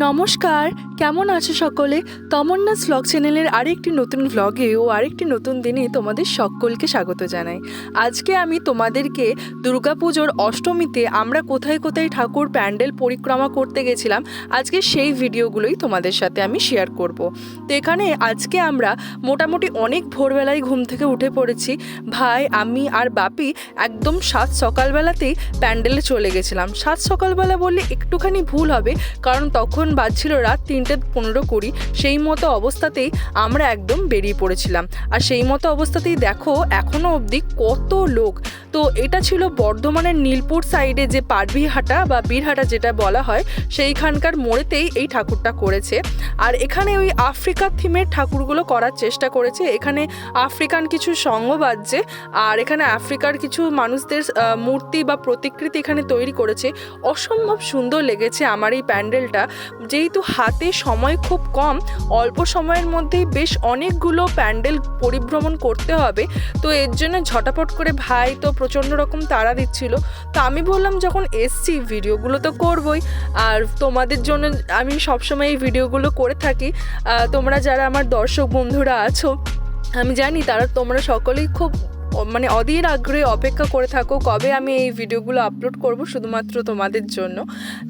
নমস্কার কেমন আছো সকলে? তমন্না ভ্লগ চ্যানেলের আরেকটি নতুন ভ্লগে ও আরেকটি নতুন দিনে তোমাদের সকলকে স্বাগত জানাই। আজকে আমি তোমাদেরকে দুর্গাপুজোর অষ্টমীতে আমরা কোথায় কোথায় ঠাকুর প্যান্ডেল পরিক্রমা করতে গেছিলাম, আজকে সেই ভিডিওগুলোই তোমাদের সাথে আমি শেয়ার করব। তো এখানে আজকে আমরা মোটামুটি অনেক ভোরবেলায় ঘুম থেকে উঠে পড়েছি। ভাই, আমি আর বাপি একদম সাত সকালবেলাতেই প্যান্ডেলে চলে গেছিলাম। সাত সকালবেলা বললে একটুখানি ভুল হবে, কারণ তখন বাজছিল রাত তিনটে পনেরো কুড়ি, সেই মতো অবস্থাতেই আমরা একদম বেরিয়ে পড়েছিলাম। আর সেই মতো অবস্থাতেই দেখো এখনও অবধি কত লোক। তো এটা ছিল বর্ধমানের নীলপুর সাইডে যে পারবিহাটা বা বীরহাটা যেটা বলা হয়, সেইখানকার মোড়েতেই এই ঠাকুরটা করেছে। আর এখানে ওই আফ্রিকার থিমের ঠাকুরগুলো করার চেষ্টা করেছে। এখানে আফ্রিকান কিছু সঙ্গ বাজছে আর এখানে আফ্রিকার কিছু মানুষদের মূর্তি বা প্রতিকৃতি এখানে তৈরি করেছে। অসম্ভব সুন্দর লেগেছে আমার এই প্যান্ডেলটা। যেহেতু হাতে সময় খুব কম, অল্প সময়ের মধ্যেই বেশ অনেকগুলো প্যান্ডেল পরিভ্রমণ করতে হবে। তো এর জন্য ঝটাপট করে ভাই তো প্রচণ্ড রকম তাড়া দিচ্ছিল। তো আমি বললাম, যখন এসছি, ভিডিওগুলো তো করবই। আর তোমাদের জন্য আমি সবসময় এই ভিডিওগুলো করে থাকি। তোমরা যারা আমার দর্শক বন্ধুরা আছো, আমি জানি তারা, তোমরা সকলেই খুব মানে অধীর আগ্রহে অপেক্ষা করে থাকো কবে আমি এই ভিডিওগুলো আপলোড করব শুধুমাত্র তোমাদের জন্য।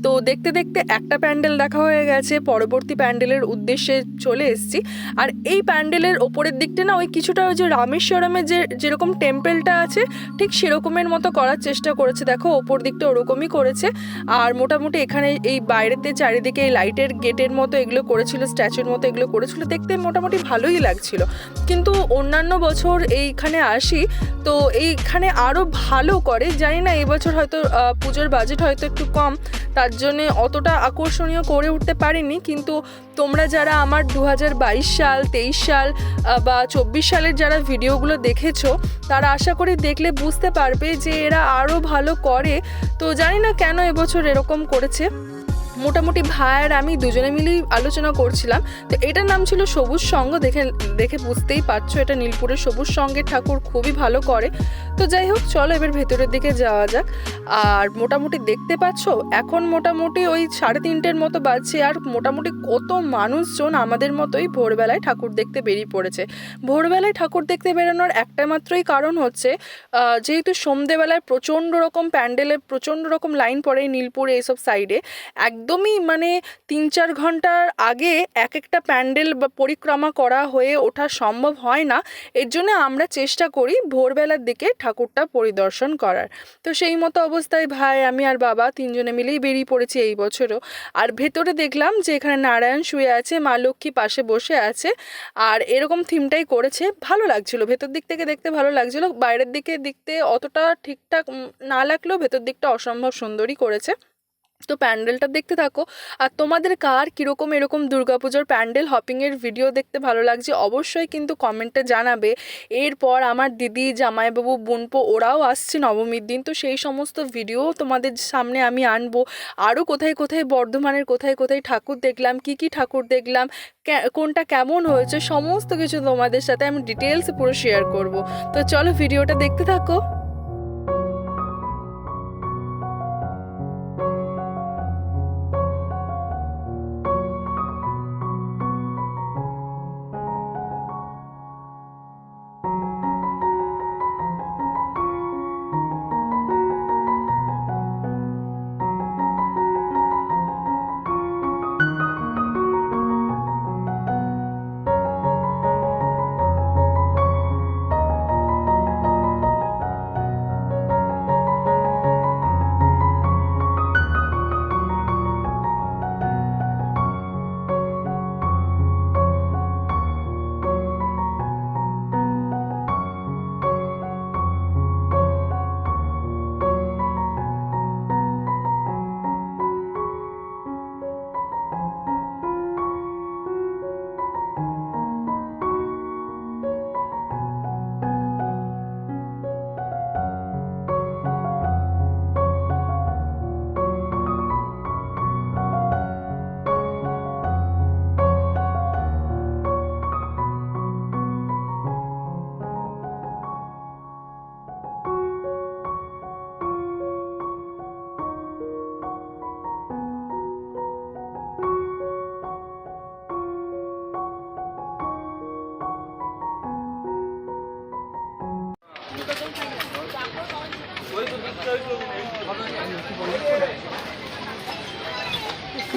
তো দেখতে দেখতে একটা প্যান্ডেল দেখা হয়ে গেছে, পরবর্তী প্যান্ডেলের উদ্দেশ্যে চলে এসেছি। আর এই প্যান্ডেলের ওপরের দিকটা না ওই কিছুটা ওই যে রামেশ্বরমের যে, যেরকম টেম্পেলটা আছে, ঠিক সেরকমের মতো করার চেষ্টা করেছে। দেখো, ওপর দিকটা ওরকমই করেছে। আর মোটামুটি এখানে এই বাইরেতে চারিদিকে এই লাইটের গেটের মতো এগুলো করেছিল, স্ট্যাচুর মতো এগুলো করেছিল। দেখতে মোটামুটি ভালোই লাগছিল। কিন্তু অন্যান্য বছর এইখানে আসি তো এইখানে আরও ভালো করে, জানি না এবছর হয়তো পুজোর বাজেট হয়তো একটু কম, তার জন্যে অতটা আকর্ষণীয় করে উঠতে পারিনি, কিন্তু তোমরা যারা আমার দু হাজার বাইশ সাল, তেইশ সাল বা চব্বিশ সালের যারা ভিডিওগুলো দেখেছ, তারা আশা করি দেখলে বুঝতে পারবে যে এরা আরও ভালো করে, তো জানি না কেন এবছর এরকম করেছে। মোটামুটি ভাই আর আমি দুজনে মিলেই আলোচনা করছিলাম। তো এটার নাম ছিল সবুজ সঙ্গ। দেখে দেখে বুঝতেই পারছ, এটা নীলপুরের সবুজ সঙ্গের ঠাকুর খুবই ভালো করে। তো যাই হোক, চলো এবার ভেতরের দিকে যাওয়া যাক। আর মোটামুটি দেখতে পাচ্ছ, এখন মোটামুটি ওই সাড়ে তিনটের মতো বাজছে। আর মোটামুটি কত মানুষজন আমাদের মতোই ভোরবেলায় ঠাকুর দেখতে বেরিয়ে পড়েছে। ভোরবেলায় ঠাকুর দেখতে বেরোনোর একটা মাত্রই কারণ হচ্ছে যেহেতু সন্ধেবেলায় প্রচণ্ড রকম প্যান্ডেলে প্রচণ্ড রকম লাইন পড়ে নীলপুরে এইসব সাইডে। একদমই মানে তিন চার ঘণ্টার আগে এক একটা প্যান্ডেল বা পরিক্রমা করা হয়ে ওঠা সম্ভব হয় না। এর জন্য আমরা চেষ্টা করি ভোরবেলার দিকে ঠাকুরটা পরিদর্শন করার। তো সেই মতো অবস্থায় ভাই, আমি আর বাবা তিনজনে মিলেই বেরিয়ে পড়েছি এই বছরও। আর ভেতরে দেখলাম যে এখানে নারায়ণ শুয়ে আছে, মা লক্ষ্মী পাশে বসে আছে। আর এরকম থিমটাই করেছে। ভালো লাগছিল। ভেতর দিক থেকে দেখতে ভালো লাগছিল। বাইরের দিকে দেখতে অতটা ঠিকঠাক না লাগলেও ভেতর দিকটা অসম্ভব সুন্দরই করেছে। তো প্যান্ডেলটা দেখতে থাকো। আর তোমাদের কার কীরকম এরকম দুর্গাপুজোর প্যান্ডেল হপিংয়ের ভিডিও দেখতে ভালো লাগছে অবশ্যই কিন্তু কমেন্টে জানাবে। এরপর আমার দিদি, জামাইবাবু, বোনপো ওরাও আসছে নবমীর দিন। তো সেই সমস্ত ভিডিও তোমাদের সামনে আমি আনব। আরও কোথায় কোথায় বর্ধমানের কোথায় কোথায় ঠাকুর দেখলাম, কি কি ঠাকুর দেখলাম কোনটা কেমন হয়েছে, সমস্ত কিছু তোমাদের সাথে আমি ডিটেলস পুরো শেয়ার করব। তো চলো ভিডিওটা দেখতে থাকো।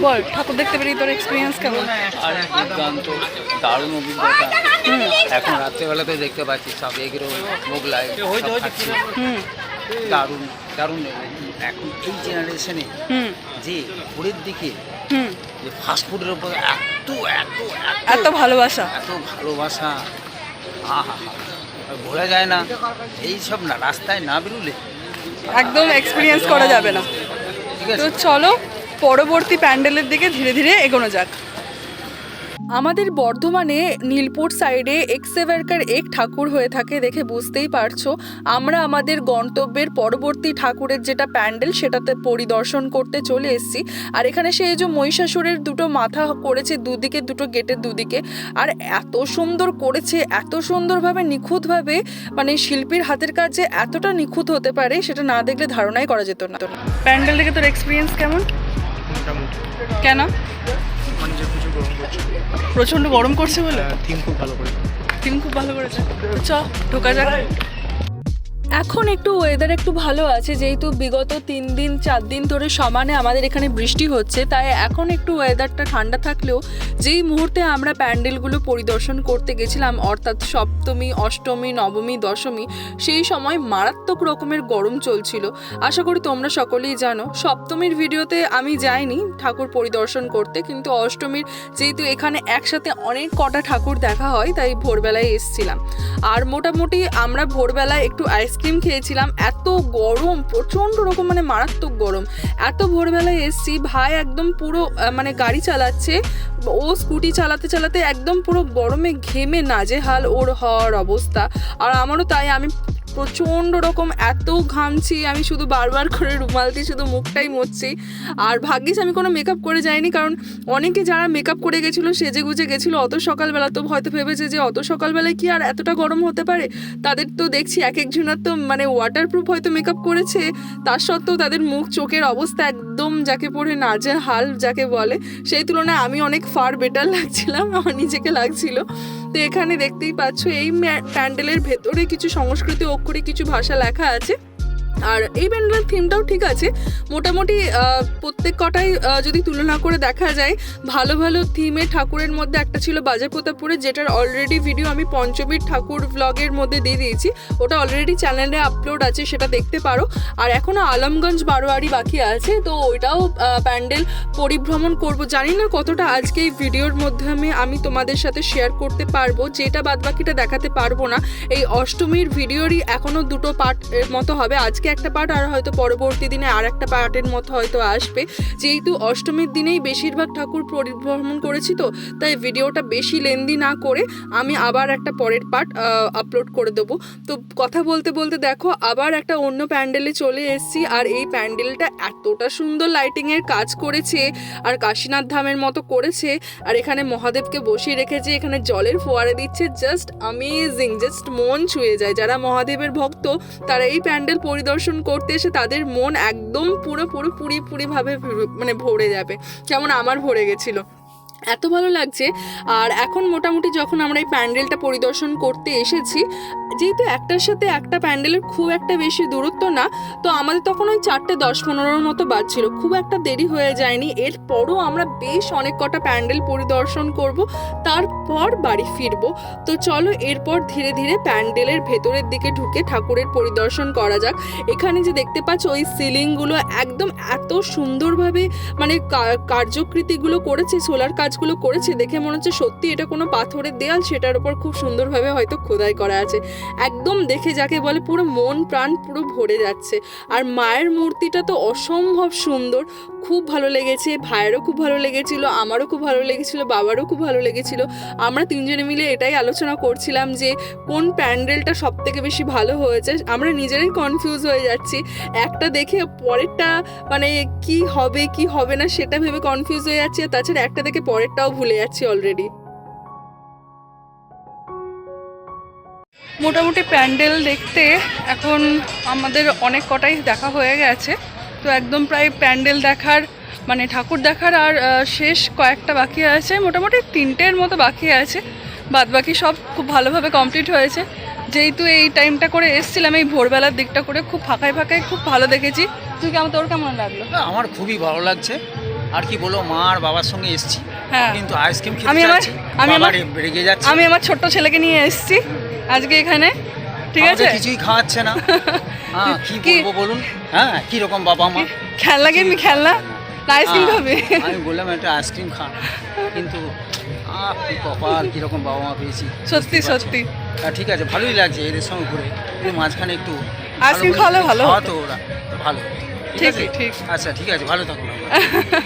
বল ঠাকুর দেখতে পেরি তোর এক্সপিরিয়েন্স কেমন? আর দুর্দান্ত দারুণ অভিজ্ঞতা। এখন রাত্রেবেলাতে দেখতে পাচ্ছি সব এগুলো মোগলাই দারুণ দারুণ এখন এই জেনারেশনে যে ভোরের দিকে যে ফাস্টফুডের উপর এত এত এত ভালোবাসা। এত ভালোবাসা। আহা ভোলা যায় না। এই সব না রাস্তায় না বেরুলে একদম এক্সপিরিয়েন্স করা যাবে না। তো চলো পরবর্তী প্যান্ডেলের দিকে ধীরে ধীরে এগোনো যাক। আমাদের বর্ধমানে নীলপুর সাইডে এক্সেভারকার এক ঠাকুর হয়ে থাকে দেখে বুঝতেই পারছ। আমরা আমাদের গন্তব্যের পরবর্তী ঠাকুরের যেটা প্যান্ডেল সেটাতে পরিদর্শন করতে চলে এসেছি। আর এখানে সেই যে মহিষাসুরের দুটো মাথা করেছে দুদিকে দুটো গেটের দুদিকে আর এত সুন্দর করেছে এত সুন্দরভাবে নিখুঁতভাবে মানে শিল্পীর হাতের কাজ এতটা নিখুঁত হতে পারে সেটা না দেখলে ধারণাই করা যেত না। প্যান্ডেল দেখে তোর এক্সপিরিয়েন্স কেমন? কেন? মানে যে করছে। প্রচণ্ড গরম করছে বলে? থিম খুব ভালো করে থিম খুব ভালো করেছে। চ ঢোকা যাক। এখন একটু ওয়েদার একটু ভালো আছে, যেহেতু বিগত তিন দিন, চার দিন ধরে সমানে আমাদের এখানে বৃষ্টি হচ্ছে, তাই এখন একটু ওয়েদারটা ঠান্ডা থাকলেও যেই মুহূর্তে আমরা প্যান্ডেলগুলো পরিদর্শন করতে গেছিলাম, অর্থাৎ সপ্তমী, অষ্টমী, নবমী, দশমী, সেই সময় মারাত্মক রকমের গরম চলছিল। আশা করি তোমরা সকলেই জানো, সপ্তমীর ভিডিওতে আমি যাইনি ঠাকুর পরিদর্শন করতে, কিন্তু অষ্টমীর যেহেতু এখানে একসাথে অনেক কটা ঠাকুর দেখা হয়, তাই ভোরবেলায় এসছিলাম। আর মোটামুটি আমরা ভোরবেলায় একটু আইসক্রিম খেয়েছিলাম, এত গরম, প্রচণ্ড রকম মানে মারাত্মক গরম। এত ভোরবেলায় এসছি, ভাই একদম পুরো মানে গাড়ি চালাচ্ছে, ও স্কুটি চালাতে চালাতে একদম পুরো গরমে ঘেমে নাজেহাল ওর হওয়ার অবস্থা। আর আমারও তাই, আমি প্রচণ্ড রকম এত ঘামছি, আমি শুধু বারবার করে রুমাল দিয়ে শুধু মুখটাই মরছি আর ভাগ্যিস আমি কোনো মেকআপ করে যাইনি, কারণ অনেকে যারা মেকআপ করে গেছিল, সেজে গুজে গেছিল অত সকালবেলা। তো হয়তো ভেবেছে যে অত সকালবেলায় কি আর এতটা গরম হতে পারে? তাদের তো দেখছি এক একজনের তো মানে ওয়াটারপ্রুফ হয়তো মেকআপ করেছে, তার সত্ত্বেও তাদের মুখ, চোখের অবস্থা একদম যাকে পড়ে নাজের হাল যাকে বলে, সেই তুলনায় আমি অনেক ফার বেটার লাগছিলাম, আমার নিজেকে লাগছিল। তো এখানে দেখতেই পাচ্ছ, এই প্যান্ডেলের ভেতরে কিছু সংস্কৃতি অক্ষরে কিছু ভাষা লেখা আছে। আর এই প্যান্ডেলের থিমটাও ঠিক আছে। মোটামুটি প্রত্যেক কটাই যদি তুলনা করে দেখা যায়, ভালো ভালো থিমে ঠাকুরের মধ্যে একটা ছিল বাজার প্রতাপপুরে যেটার অলরেডি ভিডিও আমি পঞ্চমীর ঠাকুর ব্লগের মধ্যে দিয়ে দিয়েছি। ওটা অলরেডি চ্যানেলে আপলোড আছে, সেটা দেখতে পারো। আর এখনও আলমগঞ্জ বারোয়ারি বাকি আছে, তো ওইটাও প্যান্ডেল পরিভ্রমণ করব। জানি না কতটা আজকে এই ভিডিওর মাধ্যমে আমি তোমাদের সাথে শেয়ার করতে পারব, যেটা বাদবাকিটা দেখাতে পারব না। এই অষ্টমীর ভিডিওরই এখনও দুটো পার্ট মতো হবে। আজকে একটা পার্ট আর হয়তো পরবর্তী দিনে আর একটা পার্টের মতো হয়তো আসবে। যেহেতু অষ্টমীর দিনেই বেশিরভাগ ঠাকুর পরিভ্রমণ করেছি তো, তাই ভিডিওটা বেশি লেন্দি না করে আমি আবার একটা পরের পার্ট আপলোড করে দেবো। তো কথা বলতে বলতে দেখো, আবার একটা অন্য প্যান্ডেলে চলে এসেছি আর এই প্যান্ডেলটা এতটা সুন্দর লাইটিংয়ের কাজ করেছে আর কাশীনাথ ধামের মতো করেছে আর এখানে মহাদেবকে বসিয়ে রেখেছে, এখানে জলের ফোয়ারা দিচ্ছে জাস্ট অ্যামেজিং জাস্ট মন ছুঁয়ে যায়। যারা মহাদেবের ভক্ত, তারা এই প্যান্ডেল পরিদর্শন করতে এসে তাদের মন একদম পুরো পুরো পুরি পুরিভাবে মানে ভরে যাবে। যেমন আমার ভরে গেছিল। এত ভালো লাগছে। আর এখন মোটামুটি যখন আমরা এই প্যান্ডেলটা পরিদর্শন করতে এসেছি, যেহেতু একটার সাথে একটা প্যান্ডেলের খুব একটা বেশি দূরত্ব না, তো আমাদের তখন ওই চারটে দশ পনেরোর মতো বাজছিল। খুব একটা দেরি হয়ে যায়নি। এরপরও আমরা বেশ অনেক কটা প্যান্ডেল পরিদর্শন করব, তারপর বাড়ি ফিরবো। তো চলো এরপর ধীরে ধীরে প্যান্ডেলের ভেতরের দিকে ঢুকে ঠাকুরের পরিদর্শন করা যাক। এখানে যে দেখতে পাচ্ছ, ওই সিলিংগুলো একদম এত সুন্দরভাবে মানে কার্যকৃতিগুলো করেছে, সোলার কাজগুলো করেছে দেখে মনে হচ্ছে সত্যি এটা কোনো পাথরের দেয়াল, সেটার উপর খুব সুন্দরভাবে হয়তো খোদাই করা আছে। একদম দেখে যাকে বলে পুরো মন প্রাণ পুরো ভরে যাচ্ছে। আর মায়ের মূর্তিটা তো অসম্ভব সুন্দর। খুব ভালো লেগেছে, ভাইয়েরও খুব ভালো লেগেছিল, আমারও খুব ভালো লেগেছিল, বাবারও খুব ভালো লেগেছিল। আমরা তিনজনে মিলে এটাই আলোচনা করছিলাম যে কোন প্যান্ডেলটা সব থেকে বেশি ভালো হয়েছে। আমরা নিজেরাই কনফিউজ হয়ে যাচ্ছি। একটা দেখে পরেরটা মানে কি হবে কি হবে না সেটা ভেবে কনফিউজ হয়ে যাচ্ছি, আর তাছাড়া একটা দেখে পরেরটাও ভুলে যাচ্ছি অলরেডি মোটামুটি প্যান্ডেল দেখতে এখন আমাদের অনেক কটাই দেখা হয়ে গেছে। তো একদম প্রায় প্যান্ডেল দেখার মানে ঠাকুর দেখার আর শেষ কয়েকটা বাকি আছে মোটামুটি তিনটের মতো বাকি আছে। বাদ বাকি সব খুব ভালোভাবে কমপ্লিট হয়েছে। যেহেতু এই টাইমটা করে এসছিলাম এই ভোরবেলার দিকটা করে খুব ফাঁকায় ফাঁকায় খুব ভালো দেখেছি। তুই কেমন তোর কেমন লাগল? আমার খুবই ভালো লাগছে। আর কি বলো মা আর বাবার সঙ্গে এসেছি। হ্যাঁ। কিন্তু আইসক্রিম আমি খেতে আমার- আমি আমার- রেগে যাচ্ছে। আমি আমার ছোট্ট ছেলেকে নিয়ে এসেছি আজকে এখানে। ঠিক আছে? কিছুই খাওয়াচ্ছে না। হ্যাঁ কি বলব বলুন? হ্যাঁ কি রকম বাবা মা? খেলনা গেমনি খেলনা? আইসক্রিম হ্যাঁ, খাবে? আমি বললাম একটা আইসক্রিম খান কিন্তু কপাল কীরকম বাবা মা পেয়েছি সত্যি সত্যি। হ্যাঁ, ঠিক আছে ভালোই লাগছে এদের সঙ্গে ঘুরে। মাঝখানে একটু আইসক্রিম খাওয়ালে ভালো হতো। ওরা ভালো। ঠিক? ঠিক। আচ্ছা ঠিক আছে ভালো থাকুন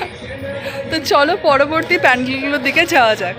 তো চলো পরবর্তী প্যান্ডেলগুলোর দিকে যাওয়া যাক।